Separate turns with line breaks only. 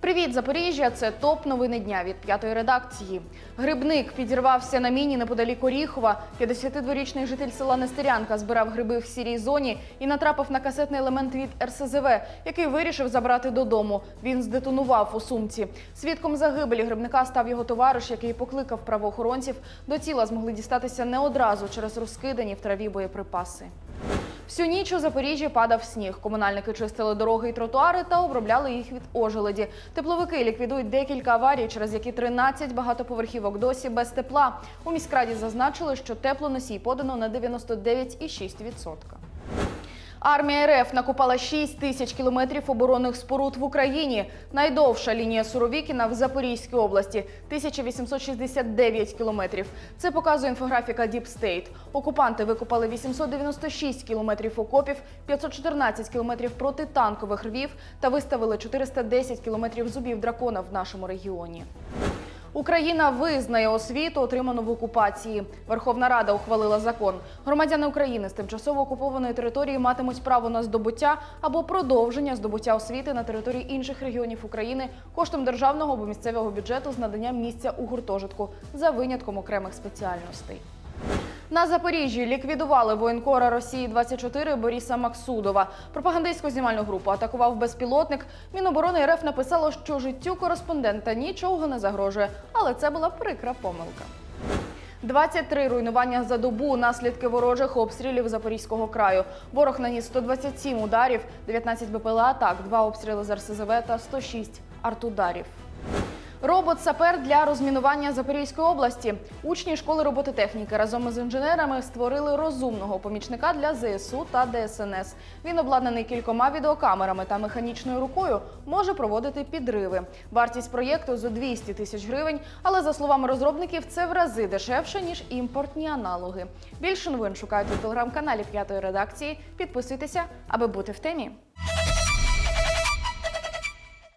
Привіт, Запоріжжя! Це топ новини дня від п'ятої редакції. Грибник підірвався на міні неподалік Оріхова. 52-річний житель села Нестерянка збирав гриби в сірій зоні і натрапив на касетний елемент від РСЗВ, який вирішив забрати додому. Він здетонував у сумці. Свідком загибелі грибника став його товариш, який покликав правоохоронців. До тіла змогли дістатися не одразу через розкидані в траві боєприпаси. Всю ніч у Запоріжжі падав сніг. Комунальники чистили дороги і тротуари та обробляли їх від ожеледі. Тепловики ліквідують декілька аварій, через які 13 багатоповерхівок досі без тепла. У міськраді зазначили, що теплоносій подано на 99,6%. Армія РФ накопала 6 тисяч кілометрів оборонних споруд в Україні. Найдовша лінія Суровікіна в Запорізькій області 1869 кілометрів. Це показує інфографіка Deep State. Окупанти викопали 896 кілометрів окопів, 514 кілометрів протитанкових рвів та виставили 410 кілометрів зубів дракона в нашому регіоні. Україна визнає освіту, отриману в окупації. Верховна Рада ухвалила закон. Громадяни України з тимчасово окупованої території матимуть право на здобуття або продовження здобуття освіти на території інших регіонів України коштом державного або місцевого бюджету з наданням місця у гуртожитку за винятком окремих спеціальностей. На Запоріжжі ліквідували воєнкора Росії 24 Боріса Максудова. Пропагандистську знімальну групу атакував безпілотник. Міноборони РФ написало, що життю кореспондента нічого не загрожує, але це була прикра помилка. 23 руйнування за добу наслідки ворожих обстрілів Запорізького краю. Ворог наніс 127 ударів, 19 БПЛА атак, 2 обстріли з РСЗВ та 106 артударів. Робот-сапер для розмінування Запорізької області. Учні школи робототехніки разом із інженерами створили розумного помічника для ЗСУ та ДСНС. Він обладнаний кількома відеокамерами та механічною рукою може проводити підриви. Вартість проєкту зо 200 тисяч гривень, але за словами розробників, це в рази дешевше ніж імпортні аналоги. Більше новин шукайте у телеграм-каналі п'ятої редакції. Підписуйтеся, аби бути в темі.